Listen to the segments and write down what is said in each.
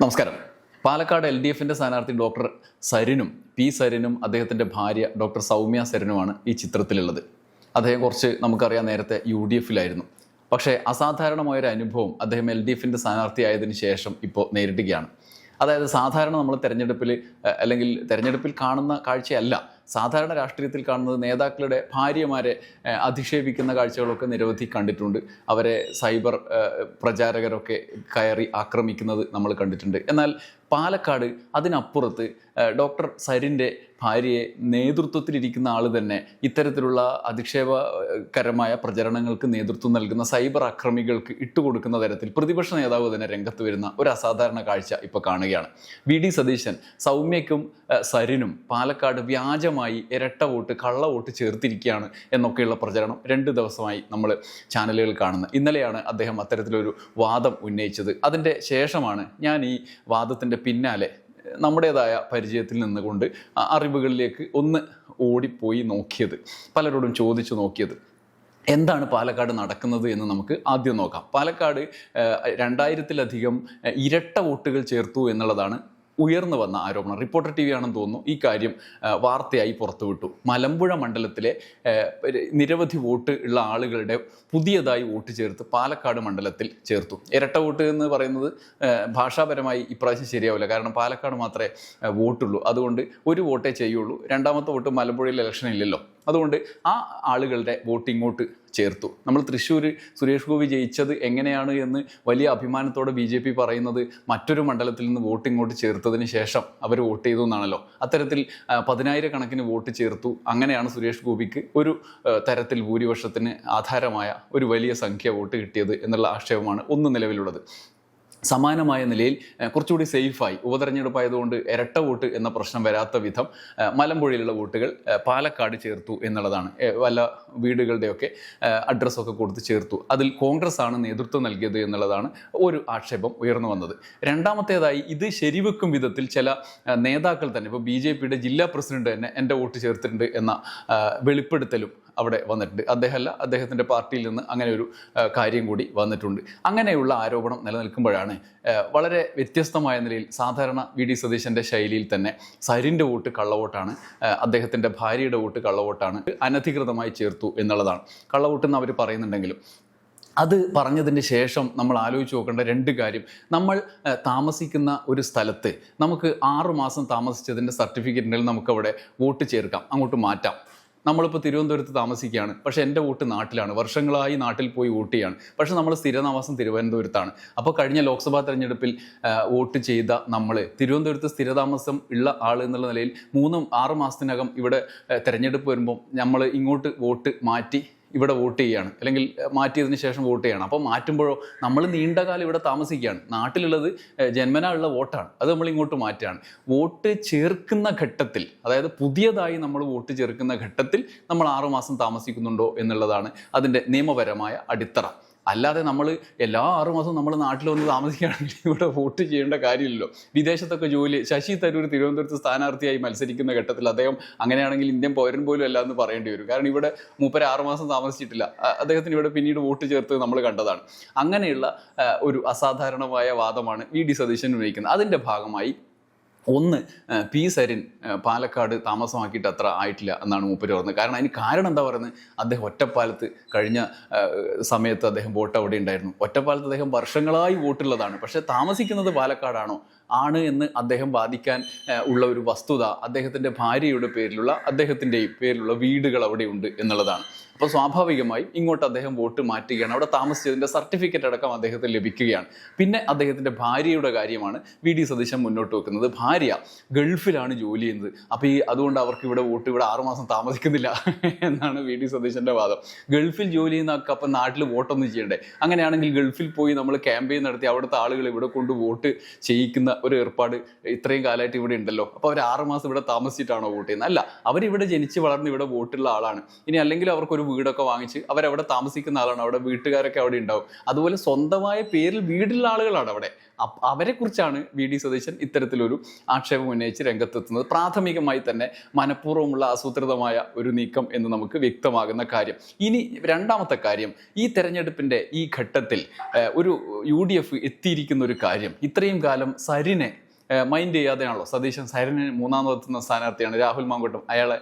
നമസ്കാരം. Palakkad L D എഫിന്റെ സ്ഥാനാർത്ഥി ഡോക്ടർ സരിനും പി സരിനും അദ്ദേഹത്തിന്റെ ഭാര്യ ഡോക്ടർ സൗമ്യ സരിനുമാണ് ഈ ചിത്രത്തിലുള്ളത്. അദ്ദേഹം കുറച്ച് നമുക്കറിയാം നേരത്തെ യു ഡി എഫിലായിരുന്നു. പക്ഷേ അസാധാരണമായൊരു അനുഭവം അദ്ദേഹം എൽ ഡി എഫിന്റെ സ്ഥാനാർത്ഥിയായതിനു ശേഷം ഇപ്പോൾ നേരിടുകയാണ്. അതായത് സാധാരണ നമ്മൾ തെരഞ്ഞെടുപ്പിൽ അല്ലെങ്കിൽ തെരഞ്ഞെടുപ്പിൽ കാണുന്ന കാഴ്ചയല്ല. സാധാരണ രാഷ്ട്രീയത്തിൽ കാണുന്നത് നേതാക്കളുടെ ഭാര്യമാരെ അധിക്ഷേപിക്കുന്ന കാഴ്ചകളൊക്കെ നിരവധി കണ്ടിട്ടുണ്ട്. അവരെ സൈബർ പ്രചാരകരൊക്കെ കയറി ആക്രമിക്കുന്നത് നമ്മൾ കണ്ടിട്ടുണ്ട്. എന്നാൽ പാലക്കാട് അതിനപ്പുറത്ത് ഡോക്ടർ സരിന്റെ ഭാര്യയെ നേതൃത്വത്തിലിരിക്കുന്ന ആൾ തന്നെ ഇത്തരത്തിലുള്ള അധിക്ഷേപകരമായ പ്രചരണങ്ങൾക്ക് നേതൃത്വം നൽകുന്ന സൈബർ അക്രമികൾക്ക് ഇട്ടുകൊടുക്കുന്ന തരത്തിൽ പ്രതിപക്ഷ നേതാവ് തന്നെ രംഗത്ത് വരുന്ന ഒരു അസാധാരണ കാഴ്ച ഇപ്പോൾ കാണുകയാണ്. വി ഡി സതീശൻ സൗമ്യയ്ക്കും സരിനും പാലക്കാട് വ്യാജമായി ഇരട്ട വോട്ട് കള്ള വോട്ട് ചേർത്തിരിക്കുകയാണ് എന്നൊക്കെയുള്ള പ്രചരണം രണ്ട് ദിവസമായി നമ്മൾ ചാനലുകൾ കാണുന്നത് ഇന്നലെയാണ് അദ്ദേഹം അത്തരത്തിലൊരു വാദം ഉന്നയിച്ചത്. അതിന്റെ ശേഷമാണ് ഞാൻ ഈ വാദത്തിന്റെ പിന്നാലെ നമ്മുടേതായ പരിചയത്തിൽ നിന്നുകൊണ്ട് അറിവുകളിലേക്ക് ഒന്ന് ഓടിപ്പോയി നോക്കിയത് പലരോടും ചോദിച്ചു നോക്കിയത്. എന്താണ് പാലക്കാട് നടക്കുന്നത് എന്ന് നമുക്ക് ആദ്യം നോക്കാം. പാലക്കാട് രണ്ടായിരത്തിലധികം ഇരട്ട വോട്ടുകൾ ചേർത്തു എന്നുള്ളതാണ് ഉയർന്നു വന്ന ആരോപണം. റിപ്പോർട്ടർ ടി വി ആണെന്ന് തോന്നുന്നു ഈ കാര്യം വാർത്തയായി പുറത്തുവിട്ടു. മലമ്പുഴ മണ്ഡലത്തിലെ നിരവധി വോട്ട് ഉള്ള ആളുകളുടെ പുതിയതായി വോട്ട് ചേർത്ത് പാലക്കാട് മണ്ഡലത്തിൽ ചേർത്തു. ഇരട്ട വോട്ട് എന്ന് പറയുന്നത് ഭാഷാപരമായി ഇപ്രാവശ്യം ശരിയാവില്ല. കാരണം പാലക്കാട് മാത്രമേ വോട്ടുള്ളൂ. അതുകൊണ്ട് ഒരു വോട്ടേ ചെയ്യുള്ളൂ. രണ്ടാമത്തെ വോട്ട് മലമ്പുഴയിൽ ഇലക്ഷൻ ഇല്ലല്ലോ. അതുകൊണ്ട് ആ ആളുകളുടെ വോട്ട് ഇങ്ങോട്ട് ചേർത്തു. നമ്മൾ തൃശ്ശൂർ സുരേഷ് ഗോപി ജയിച്ചത് എങ്ങനെയാണ് എന്ന് വലിയ അഭിമാനത്തോടെ ബി ജെ പി പറയുന്നത് മറ്റൊരു മണ്ഡലത്തിൽ നിന്ന് വോട്ട് ഇങ്ങോട്ട് ചേർത്തതിന് ശേഷം അവർ വോട്ട് ചെയ്തു എന്നാണല്ലോ. അത്തരത്തിൽ പതിനായിരക്കണക്കിന് വോട്ട് ചേർത്തു. അങ്ങനെയാണ് സുരേഷ് ഗോപിക്ക് ഒരു തരത്തിൽ ഭൂരിപക്ഷത്തിന് ആധാരമായ ഒരു വലിയ സംഖ്യ വോട്ട് കിട്ടിയത് എന്നുള്ള ആക്ഷേപമാണ് ഒന്ന് നിലവിലുള്ളത്. സമാനമായ നിലയിൽ കുറച്ചുകൂടി സേഫായി ഉപതെരഞ്ഞെടുപ്പായതുകൊണ്ട് ഇരട്ട വോട്ട് എന്ന പ്രശ്നം വരാത്ത വിധം മലമ്പുഴയിലുള്ള വോട്ടുകൾ പാലക്കാട് ചേർത്തു എന്നുള്ളതാണ്. വല്ല വീടുകളുടെയൊക്കെ അഡ്രസ്സൊക്കെ കൊടുത്ത് ചേർത്തു. അതിൽ കോൺഗ്രസ് ആണ് നേതൃത്വം നൽകിയത് എന്നുള്ളതാണ് ഒരു ആക്ഷേപം ഉയർന്നു വന്നത്. രണ്ടാമത്തേതായി ഇത് ശരിവെക്കും വിധത്തിൽ ചില നേതാക്കൾ തന്നെ ഇപ്പോൾ ബി ജില്ലാ പ്രസിഡന്റ് തന്നെ എന്റെ വോട്ട് ചേർത്തിട്ടുണ്ട് എന്ന വെളിപ്പെടുത്തലും അവിടെ വന്നിട്ടുണ്ട്. അദ്ദേഹമല്ല അദ്ദേഹത്തിന്റെ പാർട്ടിയിൽ നിന്ന് അങ്ങനെ ഒരു കാര്യം കൂടി വന്നിട്ടുണ്ട്. അങ്ങനെയുള്ള ആരോപണം നിലനിൽക്കുമ്പോഴാണ് വളരെ വ്യത്യസ്തമായ നിലയിൽ സാധാരണ വി ഡി സതീശന്റെ ശൈലിയിൽ തന്നെ സരിന്റെ വോട്ട് കള്ളവോട്ടാണ് അദ്ദേഹത്തിന്റെ ഭാര്യയുടെ വോട്ട് കള്ളവോട്ടാണ് അനധികൃതമായി ചേർത്തു എന്നുള്ളതാണ്. കള്ളവോട്ടെന്ന് അവർ പറയുന്നുണ്ടെങ്കിലും അത് പറഞ്ഞതിന് ശേഷം നമ്മൾ ആലോചിച്ച് നോക്കേണ്ട രണ്ട് കാര്യം. നമ്മൾ താമസിക്കുന്ന ഒരു സ്ഥലത്ത് നമുക്ക് ആറുമാസം താമസിച്ചതിന്റെ സർട്ടിഫിക്കറ്റ് ഉണ്ടെങ്കിൽ നമുക്കവിടെ വോട്ട് ചേർക്കാം അങ്ങോട്ട് മാറ്റാം. നമ്മളിപ്പോൾ തിരുവനന്തപുരത്ത് താമസിക്കുകയാണ്. പക്ഷെ എന്റെ വോട്ട് നാട്ടിലാണ്. വർഷങ്ങളായി നാട്ടിൽ പോയി വോട്ട് ചെയ്യാണ്. പക്ഷേ നമ്മൾ സ്ഥിരതാമസം തിരുവനന്തപുരത്താണ്. അപ്പോൾ കഴിഞ്ഞ ലോക്സഭാ തെരഞ്ഞെടുപ്പിൽ വോട്ട് ചെയ്ത നമ്മൾ തിരുവനന്തപുരത്ത് സ്ഥിരതാമസം ഉള്ള ആൾ എന്നുള്ള നിലയിൽ മൂന്നും ആറ് മാസത്തിനകം ഇവിടെ തിരഞ്ഞെടുപ്പ് വരുമ്പോൾ നമ്മൾ ഇങ്ങോട്ട് വോട്ട് മാറ്റി ഇവിടെ വോട്ട് ചെയ്യാണ്. അല്ലെങ്കിൽ മാറ്റിയതിന് ശേഷം വോട്ട് ചെയ്യണം. അപ്പോൾ മാറ്റുമ്പോഴോ നമ്മൾ നീണ്ടകാലം ഇവിടെ താമസിക്കുകയാണ്. നാട്ടിലുള്ളത് ജന്മനാ ഉള്ള വോട്ടാണ്. അത് നമ്മൾ ഇങ്ങോട്ട് മാറ്റുകയാണ്. വോട്ട് ചേർക്കുന്ന ഘട്ടത്തിൽ അതായത് പുതിയതായി നമ്മൾ വോട്ട് ചേർക്കുന്ന ഘട്ടത്തിൽ നമ്മൾ ആറുമാസം താമസിക്കുന്നുണ്ടോ എന്നുള്ളതാണ് അതിന്റെ നിയമപരമായ അടിത്തറ. അല്ലാതെ നമ്മൾ എല്ലാ ആറു മാസവും നമ്മൾ നാട്ടിൽ വന്ന് താമസിക്കുകയാണെങ്കിൽ ഇവിടെ വോട്ട് ചെയ്യേണ്ട കാര്യമില്ലല്ലോ. വിദേശത്തൊക്കെ ജോലി ശശി തരൂർ തിരുവനന്തപുരത്ത് സ്ഥാനാർത്ഥിയായി മത്സരിക്കുന്ന ഘട്ടത്തിൽ അദ്ദേഹം അങ്ങനെയാണെങ്കിൽ ഇന്ത്യൻ പൗരൻ പോലും അല്ല എന്ന് പറയേണ്ടി വരും. കാരണം ഇവിടെ മൂപ്പര് ആറു മാസം താമസിച്ചിട്ടില്ല. അദ്ദേഹത്തിന് ഇവിടെ പിന്നീട് വോട്ട് ചേർത്ത് നമ്മൾ കണ്ടതാണ്. അങ്ങനെയുള്ള ഒരു അസാധാരണമായ വാദമാണ് വി. ഡി. സതീശൻ ഉന്നയിക്കുന്നത്. അതിന്റെ ഭാഗമായി ഒന്ന് പി സരിൻ പാലക്കാട് താമസമാക്കിയിട്ട് അത്ര ആയിട്ടില്ല എന്നാണ് മൂപ്പര് പറഞ്ഞത്. കാരണം അതിന് കാരണം എന്താ പറയുന്നത്? അദ്ദേഹം ഒറ്റപ്പാലത്ത് കഴിഞ്ഞ സമയത്ത് അദ്ദേഹം വോട്ട് അവിടെ ഉണ്ടായിരുന്നു. ഒറ്റപ്പാലത്ത് അദ്ദേഹം വർഷങ്ങളായി വോട്ടുള്ളതാണ്. പക്ഷേ താമസിക്കുന്നത് പാലക്കാടാണോ? ആണ് എന്ന് അദ്ദേഹം ബാധിക്കാൻ ഉള്ള ഒരു വസ്തുത അദ്ദേഹത്തിന്റെ ഭാര്യയുടെ പേരിലുള്ള അദ്ദേഹത്തിന്റെയും പേരിലുള്ള വീടുകൾ അവിടെ ഉണ്ട് എന്നുള്ളതാണ്. അപ്പോൾ സ്വാഭാവികമായി ഇങ്ങോട്ട് അദ്ദേഹം വോട്ട് മാറ്റുകയാണ്. അവിടെ താമസിച്ചതിന്റെ സർട്ടിഫിക്കറ്റ് അടക്കം അദ്ദേഹത്തിന് ലഭിക്കുകയാണ്. പിന്നെ അദ്ദേഹത്തിന്റെ ഭാര്യയുടെ കാര്യമാണ് വി ഡി സതീശൻ മുന്നോട്ട് വെക്കുന്നത്. ഭാര്യ ഗൾഫിലാണ് ജോലി ചെയ്യുന്നത്. അപ്പോൾ ഈ അതുകൊണ്ട് അവർക്ക് ഇവിടെ വോട്ട് ഇവിടെ ആറുമാസം താമസിക്കുന്നില്ല എന്നാണ് വി ഡി സതീശന്റെ വാദം. ഗൾഫിൽ ജോലി ചെയ്യുന്ന അപ്പം നാട്ടിൽ വോട്ടൊന്നും ചെയ്യണ്ടേ? അങ്ങനെയാണെങ്കിൽ ഗൾഫിൽ പോയി നമ്മൾ ക്യാമ്പയിൻ നടത്തി അവിടുത്തെ ആളുകൾ ഇവിടെ കൊണ്ട് വോട്ട് ചെയ്യിക്കുന്ന ഒരു ഏർപ്പാട് ഇത്രയും കാലമായിട്ട് ഇവിടെ ഉണ്ടല്ലോ. അപ്പോൾ അവർ ആറുമാസം ഇവിടെ താമസിച്ചിട്ടാണോ വോട്ട് ചെയ്യുന്നത്? അല്ല അവരിവിടെ ജനിച്ച് വളർന്ന് ഇവിടെ വോട്ടുള്ള ആളാണ്. ഇനി അല്ലെങ്കിൽ അവർക്ക് ഒരു വീടൊക്കെ വാങ്ങിച്ച് അവരവിടെ താമസിക്കുന്ന ആളാണ്. അവിടെ വീട്ടുകാരൊക്കെ അവിടെ ഉണ്ടാവും. അതുപോലെ സ്വന്തമായ പേരിൽ വീടുള്ള ആളുകളാണ് അവിടെ. അവരെ കുറിച്ചാണ് വി ഡി സതീശൻ ഇത്തരത്തിലൊരു ആക്ഷേപം ഉന്നയിച്ച് രംഗത്തെത്തുന്നത്. പ്രാഥമികമായി തന്നെ മനഃപൂർവമുള്ള ആസൂത്രിതമായ ഒരു നീക്കം എന്ന് നമുക്ക് വ്യക്തമാകുന്ന കാര്യം. ഇനി രണ്ടാമത്തെ കാര്യം. ഈ തെരഞ്ഞെടുപ്പിന്റെ ഈ ഘട്ടത്തിൽ ഒരു യു എത്തിയിരിക്കുന്ന ഒരു കാര്യം. ഇത്രയും കാലം സരിനെ മൈൻഡ് ചെയ്യാതെയാണല്ലോ. സതീശൻ സൈരന് മൂന്നാമതെത്തുന്ന സ്ഥാനാർത്ഥിയാണ്. രാഹുൽ മാങ്കോട്ടും അയാളെ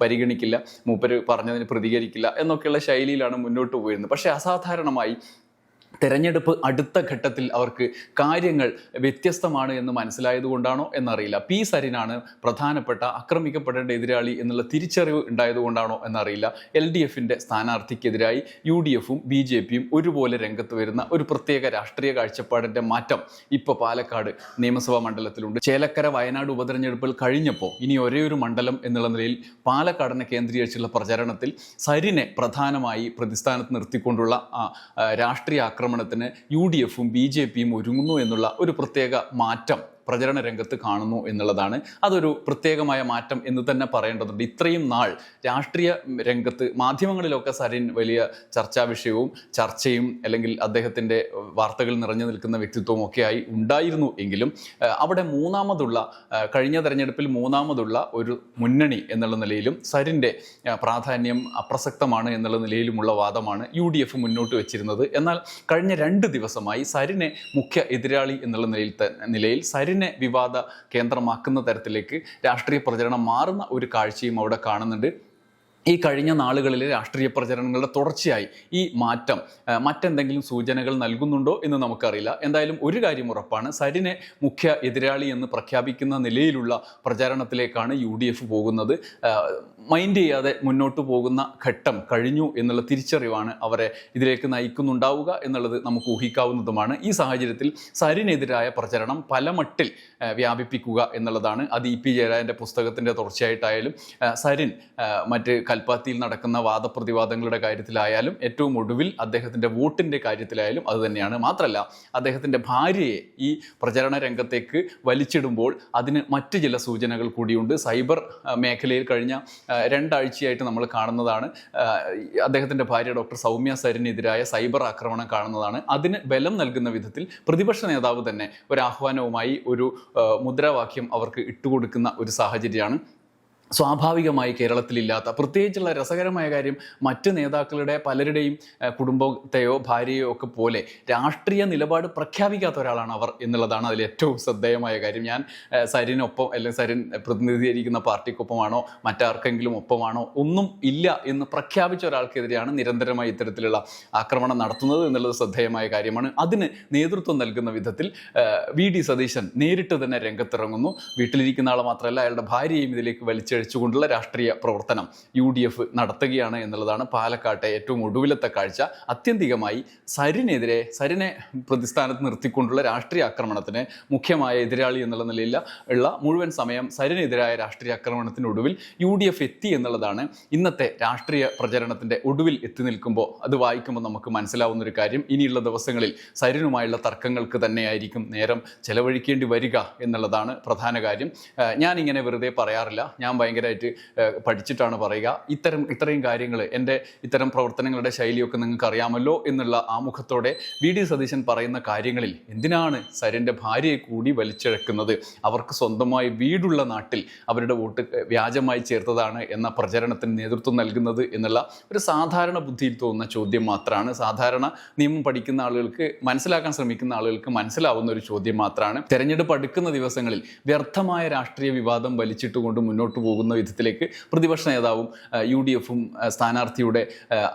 പരിഗണിക്കില്ല. മൂപ്പര് പറഞ്ഞതിന് പ്രതികരിക്കില്ല. എന്നൊക്കെയുള്ള ശൈലിയിലാണ് മുന്നോട്ട് പോയിരുന്നത്. പക്ഷേ അസാധാരണമായി തെരഞ്ഞെടുപ്പ് അടുത്ത ഘട്ടത്തിൽ അവർക്ക് കാര്യങ്ങൾ വ്യത്യസ്തമാണ് എന്ന് മനസ്സിലായത് കൊണ്ടാണോ എന്നറിയില്ല. പി സരിനാണ് പ്രധാനപ്പെട്ട ആക്രമിക്കപ്പെടേണ്ട എതിരാളി എന്നുള്ള തിരിച്ചറിവ് ഉണ്ടായതുകൊണ്ടാണോ എന്നറിയില്ല. എൽ ഡി എഫിന്റെ സ്ഥാനാർത്ഥിക്കെതിരായി യു ഡി എഫും ബി ജെ പിയും ഒരുപോലെ രംഗത്ത് വരുന്ന ഒരു പ്രത്യേക രാഷ്ട്രീയ കാഴ്ചപ്പാടിന്റെ മാറ്റം ഇപ്പോൾ പാലക്കാട് നിയമസഭാ മണ്ഡലത്തിലുണ്ട്. ചേലക്കര വയനാട് ഉപതെരഞ്ഞെടുപ്പിൽ കഴിഞ്ഞപ്പോൾ ഇനി ഒരേ ഒരു മണ്ഡലം എന്നുള്ള നിലയിൽ പാലക്കാടിനെ കേന്ദ്രീകരിച്ചുള്ള പ്രചരണത്തിൽ സരിനെ പ്രധാനമായി പ്രതിസ്ഥാനത്ത് നിർത്തിക്കൊണ്ടുള്ള രാഷ്ട്രീയ ആക്രമണത്തിന് യു ഡി എഫും ബി ജെ പിയും ഒരുങ്ങുന്നു എന്നുള്ള ഒരു പ്രത്യേക മാറ്റം പ്രചരണ രംഗത്ത് കാണുന്നു എന്നുള്ളതാണ്. അതൊരു പ്രത്യേകമായ മാറ്റം എന്ന് തന്നെ പറയേണ്ടതുണ്ട്. ഇത്രയും നാൾ രാഷ്ട്രീയ രംഗത്ത് മാധ്യമങ്ങളിലൊക്കെ സരിൻ വലിയ ചർച്ചാ വിഷയവും ചർച്ചയും അല്ലെങ്കിൽ അദ്ദേഹത്തിന്റെ വാർത്തകൾ നിറഞ്ഞു നിൽക്കുന്ന വ്യക്തിത്വവും ഒക്കെയായി ഉണ്ടായിരുന്നു എങ്കിലും അവിടെ മൂന്നാമതുള്ള കഴിഞ്ഞ തെരഞ്ഞെടുപ്പിൽ മൂന്നാമതുള്ള ഒരു മുന്നണി എന്നുള്ള നിലയിലും സരിന്റെ പ്രാധാന്യം അപ്രസക്തമാണ് എന്നുള്ള നിലയിലുമുള്ള വാദമാണ് യു ഡി എഫ് മുന്നോട്ട് വെച്ചിരുന്നത്. എന്നാൽ കഴിഞ്ഞ രണ്ട് ദിവസമായി സരിനെ മുഖ്യ എതിരാളി എന്നുള്ള നിലയിൽ നിലയിൽ നിലയിൽ സരിനെ വിവാദ കേന്ദ്രമാക്കുന്ന തരത്തിലേക്ക് രാഷ്ട്രീയ പ്രചരണം മാറുന്ന ഒരു കാഴ്ചയും അവിടെ കാണുന്നുണ്ട്. ഈ കഴിഞ്ഞ നാളുകളിലെ രാഷ്ട്രീയ പ്രചരണങ്ങളുടെ തുടർച്ചയായി ഈ മാറ്റം മറ്റെന്തെങ്കിലും സൂചനകൾ നൽകുന്നുണ്ടോ എന്ന് നമുക്കറിയില്ല. എന്തായാലും ഒരു കാര്യം ഉറപ്പാണ്. സരിനെ മുഖ്യ എതിരാളി എന്ന് പ്രഖ്യാപിക്കുന്ന നിലയിലുള്ള പ്രചാരണത്തിലേക്കാണ് യു പോകുന്നത്. മൈൻഡ് ചെയ്യാതെ മുന്നോട്ട് പോകുന്ന ഘട്ടം കഴിഞ്ഞു എന്നുള്ള തിരിച്ചറിവാണ് അവരെ ഇതിലേക്ക് നയിക്കുന്നുണ്ടാവുക എന്നുള്ളത് നമുക്ക് ഊഹിക്കാവുന്നതുമാണ്. ഈ സാഹചര്യത്തിൽ സരിനെതിരായ പ്രചരണം പല മട്ടിൽ വ്യാപിപ്പിക്കുക എന്നുള്ളതാണ്. അത് ഇ പി ജയരാജന്റെ പുസ്തകത്തിന്റെ തുടർച്ചയായിട്ടായാലും സരിൻ മറ്റ് കൽപ്പാത്തിയിൽ നടക്കുന്ന വാദപ്രതിവാദങ്ങളുടെ കാര്യത്തിലായാലും ഏറ്റവും ഒടുവിൽ അദ്ദേഹത്തിന്റെ വോട്ടിന്റെ കാര്യത്തിലായാലും അതുതന്നെയാണ് മാത്രമല്ല അദ്ദേഹത്തിന്റെ ഭാര്യയെ ഈ പ്രചരണ രംഗത്തേക്ക് വലിച്ചിടുമ്പോൾ അതിന് മറ്റ് ചില സൂചനകൾ കൂടിയുണ്ട്. സൈബർ മേഖലയിൽ കഴിഞ്ഞ രണ്ടാഴ്ചയായിട്ട് നമ്മൾ കാണുന്നതാണ്. അദ്ദേഹത്തിന്റെ ഭാര്യ ഡോക്ടർ സൗമ്യ സരിനെതിരായ സൈബർ ആക്രമണം കാണുന്നതാണ്. അതിന് ബലം നൽകുന്ന വിധത്തിൽ പ്രതിപക്ഷ നേതാവ് തന്നെ ഒരു ആഹ്വാനവുമായി ഒരു മുദ്രാവാക്യം അവർക്ക് ഇട്ടുകൊടുക്കുന്ന ഒരു സാഹചര്യമാണ്. സ്വാഭാവികമായി കേരളത്തിലില്ലാത്ത പ്രത്യേകിച്ചുള്ള രസകരമായ കാര്യം മറ്റ് നേതാക്കളുടെ പലരുടെയും കുടുംബത്തെയോ ഭാര്യയോ ഒക്കെ പോലെ രാഷ്ട്രീയ നിലപാട് പ്രഖ്യാപിക്കാത്ത ഒരാളാണ് അവർ എന്നുള്ളതാണ് അതിൽ ഏറ്റവും ശ്രദ്ധേയമായ കാര്യം. ഞാൻ സരിനൊപ്പം അല്ലെങ്കിൽ സരിൻ പ്രതിനിധീകരിക്കുന്ന പാർട്ടിക്കൊപ്പമാണോ മറ്റാർക്കെങ്കിലും ഒപ്പമാണോ ഒന്നും ഇല്ല എന്ന് പ്രഖ്യാപിച്ച ഒരാൾക്കെതിരെയാണ് നിരന്തരമായി ഇത്തരത്തിലുള്ള ആക്രമണം നടത്തുന്നത് എന്നുള്ളത് ശ്രദ്ധേയമായ കാര്യമാണ്. അതിന് നേതൃത്വം നൽകുന്ന വിധത്തിൽ വി. ഡി. സതീശൻ നേരിട്ട് തന്നെ രംഗത്തിറങ്ങുന്നു. വീട്ടിലിരിക്കുന്ന ആളെ മാത്രമല്ല അയാളുടെ ഭാര്യയും ഇതിലേക്ക് വലിച്ചഴിച്ചുകൊണ്ടുള്ള രാഷ്ട്രീയ പ്രവർത്തനം യു ഡി എഫ് നടത്തുകയാണ് എന്നുള്ളതാണ് പാലക്കാട്ടെ ഏറ്റവും ഒടുവിലത്തെ കാഴ്ച. അത്യന്തികമായി സരിനെതിരെ സരിനെ പ്രതിസ്ഥാനത്ത് നിർത്തിക്കൊണ്ടുള്ള രാഷ്ട്രീയ ആക്രമണത്തിന് മുഖ്യമായ എതിരാളി എന്നുള്ള നിലയിൽ ഉള്ള മുഴുവൻ സമയം സരിനെതിരായ രാഷ്ട്രീയ ആക്രമണത്തിനൊടുവിൽ യു ഡി എഫ് എത്തി എന്നുള്ളതാണ് ഇന്നത്തെ രാഷ്ട്രീയ പ്രചരണത്തിന്റെ ഒടുവിൽ എത്തി നിൽക്കുമ്പോൾ അത് വായിക്കുമ്പോൾ നമുക്ക് മനസ്സിലാവുന്ന ഒരു കാര്യം. ഇനിയുള്ള ദിവസങ്ങളിൽ സരിനുമായുള്ള തർക്കങ്ങൾക്ക് തന്നെയായിരിക്കും നേരം ചെലവഴിക്കേണ്ടി വരിക എന്നുള്ളതാണ് പ്രധാന കാര്യം. ഞാനിങ്ങനെ വെറുതെ പറയാറില്ല. ഞാൻ ഭയങ്കരമായിട്ട് പഠിച്ചിട്ടാണ് പറയുക. ഇത്തരം ഇത്രയും കാര്യങ്ങൾ എന്റെ ഇത്തരം പ്രവർത്തനങ്ങളുടെ ശൈലിയൊക്കെ നിങ്ങൾക്ക് അറിയാമല്ലോ എന്നുള്ള ആമുഖത്തോടെ വി ഡി സതീശൻ പറയുന്ന കാര്യങ്ങളിൽ എന്തിനാണ് സരിന്റെ ഭാര്യയെ കൂടി വലിച്ചിഴക്കുന്നത്? അവർക്ക് സ്വന്തമായി വീടുള്ള നാട്ടിൽ അവരുടെ വോട്ട് വ്യാജമായി ചേർത്തതാണ് എന്ന പ്രചരണത്തിന് നേതൃത്വം നൽകുന്നത് എന്നുള്ള ഒരു സാധാരണ ബുദ്ധിയിൽ തോന്നുന്ന ചോദ്യം മാത്രമാണ് സാധാരണ നിയമം പഠിക്കുന്ന ആളുകൾക്ക് മനസ്സിലാക്കാൻ ശ്രമിക്കുന്ന ആളുകൾക്ക് മനസ്സിലാവുന്ന ഒരു ചോദ്യം മാത്രമാണ് തെരഞ്ഞെടുപ്പ് അടുക്കുന്ന ദിവസങ്ങളിൽ വ്യർത്ഥമായ രാഷ്ട്രീയ വിവാദം വലിച്ചിട്ടുകൊണ്ട് മുന്നോട്ട് പോകുന്ന വിധത്തിലേക്ക് പ്രതിപക്ഷ നേതാവും യു ഡി എഫും സ്ഥാനാർത്ഥിയുടെ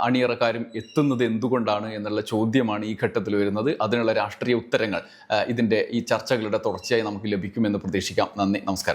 അണിയറക്കാരും എത്തുന്നത് എന്തുകൊണ്ടാണ് എന്നുള്ള ചോദ്യമാണ് ഈ ഘട്ടത്തിൽ വരുന്നത്. അതിനുള്ള രാഷ്ട്രീയ ഉത്തരങ്ങൾ ഇതിന്റെ ഈ ചർച്ചകളുടെ തുടർച്ചയായി നമുക്ക് ലഭിക്കുമെന്ന് പ്രതീക്ഷിക്കാം. നന്ദി നമസ്കാരം.